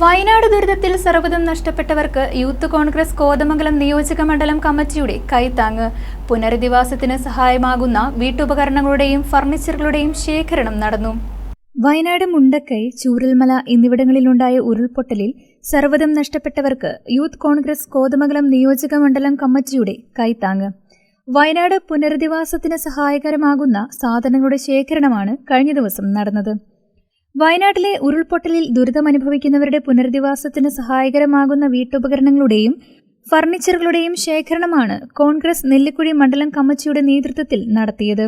വയനാട് ദുരിതത്തിൽ സർവതും നഷ്ടപ്പെട്ടവർക്ക് യൂത്ത് കോൺഗ്രസ് കോതമംഗലം നിയോജക മണ്ഡലം കമ്മിറ്റിയുടെ കൈത്താങ്ങ്. പുനരധിവാസത്തിന് സഹായമാകുന്ന വീട്ടുപകരണങ്ങളുടെയും ഫർണിച്ചറുകളുടെയും ശേഖരണം നടന്നു. വയനാട് മുണ്ടക്കൈ ചൂരൽമല എന്നിവിടങ്ങളിലുണ്ടായ ഉരുൾപൊട്ടലിൽ സർവതും നഷ്ടപ്പെട്ടവർക്ക് യൂത്ത് കോൺഗ്രസ് കോതമംഗലം നിയോജക മണ്ഡലം കമ്മിറ്റിയുടെ കൈത്താങ്ങ്. വയനാട് പുനരധിവാസത്തിന് സഹായകരമാകുന്ന സാധനങ്ങളുടെ ശേഖരണമാണ് കഴിഞ്ഞ ദിവസം നടന്നത്. വയനാട്ടിലെ ഉരുൾപൊട്ടലിൽ ദുരിതമനുഭവിക്കുന്നവരുടെ പുനരധിവാസത്തിന് സഹായകരമാകുന്ന വീട്ടുപകരണങ്ങളുടെയും ഫർണിച്ചറുകളുടെയും ശേഖരണമാണ് കോൺഗ്രസ് നെല്ലിക്കുഴി മണ്ഡലം കമ്മിറ്റിയുടെ നേതൃത്വത്തിൽ നടത്തിയത്.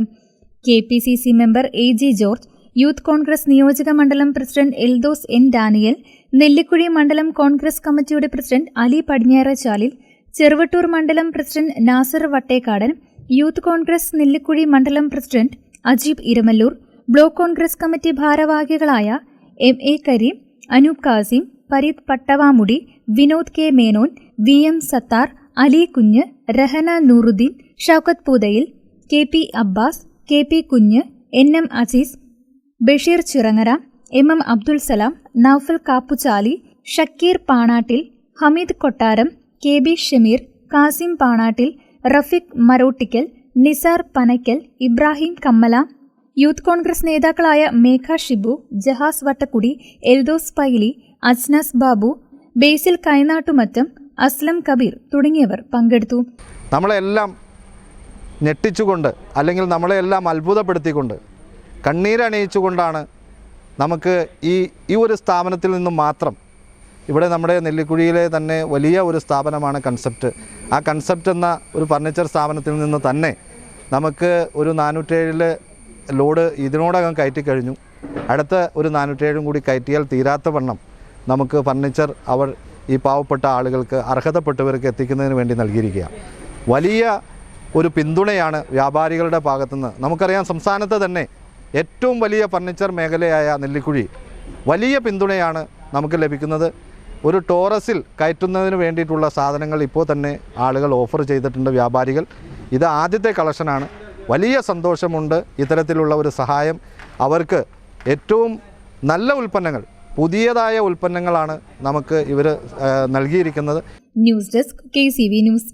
K P C C member A G George youth Congress നിയോജക മണ്ഡലം president Eldhose N Daniel Nellikuzhi മണ്ഡലം കോൺഗ്രസ് കമ്മിറ്റിയുടെ പ്രസിഡന്റ് അലി പടിഞ്ഞാറച്ചാലിൽ ചെറുവട്ടൂർ മണ്ഡലം പ്രസിഡന്റ് നാസർ വട്ടേക്കാടൻ യൂത്ത് കോൺഗ്രസ് നെല്ലിക്കുഴി മണ്ഡലം president Ajeeb Iramalloor block Congress committee ഭാരവാഹികളായ M A Kareem Anoop Kasim Pareeth Pattavamudi Vinod K Menon V M Sathar Ali Kunju Rahana Nooruddeen Shoukath Poothayil K P Abbas K P Kunju N M Azeez Basheer Chirangara M M Abdul Salam Noufal Kappuchali Shakeer Panattil Hameed Kottaram K B Shameer Kasim Panattil Rafeeq Marottikkal Nisar Panakkal Ibrahim Kammala youth Congress നേതാക്കളായ മേഘ ഷിബു ജഹാസ് വട്ടക്കുടി എൽദോസ് പൈലി അജ്നാസ് ബാബു ബേസിൽ കൈനാട്ടുമറ്റം അസ്ലം കബീർ തുടങ്ങിയവർ പങ്കെടുത്തു. നമ്മളെല്ലാം ഞെട്ടിച്ചുകൊണ്ട് അല്ലെങ്കിൽ നമ്മളെല്ലാം അത്ഭുതപ്പെടുത്തിക്കൊണ്ട് കണ്ണീരണിയിച്ചുകൊണ്ടാണ് നമുക്ക് ഈ ഈ ഒരു സ്ഥാപനത്തിൽ നിന്നും മാത്രം ഇവിടെ നമ്മുടെ നെല്ലിക്കുഴിയിലെ തന്നെ വലിയ ഒരു സ്ഥാപനമാണ് കൺസെപ്റ്റ്. ആ കൺസെപ്റ്റ് എന്ന ഒരു ഫർണിച്ചർ സ്ഥാപനത്തിൽ നിന്ന് തന്നെ നമുക്ക് ഒരു നാനൂറ്റേഴിൽ ലോഡ് ഇതിനോടകം കയറ്റി കഴിഞ്ഞു. അടുത്ത ഒരു നാനൂറ്റേഴും കൂടി കയറ്റിയാൽ തീരാത്ത വണ്ണം നമുക്ക് ഫർണിച്ചർ അവർ ഈ പാവപ്പെട്ട ആളുകൾക്ക് അർഹതപ്പെട്ടവർക്ക് എത്തിക്കുന്നതിന് വേണ്ടി നൽകിയിരിക്കുക. വലിയ ഒരു പിന്തുണയാണ് വ്യാപാരികളുടെ ഭാഗത്തുനിന്ന്. നമുക്കറിയാം സംസ്ഥാനത്ത് തന്നെ ഏറ്റവും വലിയ ഫർണിച്ചർ മേഖലയായ നെല്ലിക്കുഴി വലിയ പിന്തുണയാണ് നമുക്ക് ലഭിക്കുന്നത്. ഒരു ടോറസിൽ കയറ്റുന്നതിന് വേണ്ടിയിട്ടുള്ള സാധനങ്ങൾ ഇപ്പോൾ തന്നെ ആളുകൾ ഓഫർ ചെയ്തിട്ടുണ്ട് വ്യാപാരികൾ. ഇത് ആദ്യത്തെ കളക്ഷനാണ്. വലിയ സന്തോഷമുണ്ട് ഇത്തരത്തിലുള്ള ഒരു സഹായം. അവർക്ക് ഏറ്റവും നല്ല ഉൽപ്പന്നങ്ങൾ പുതിയതായ ഉൽപ്പന്നങ്ങളാണ് നമുക്ക് ഇവർ നൽകിയിരിക്കുന്നത്. News desk K news.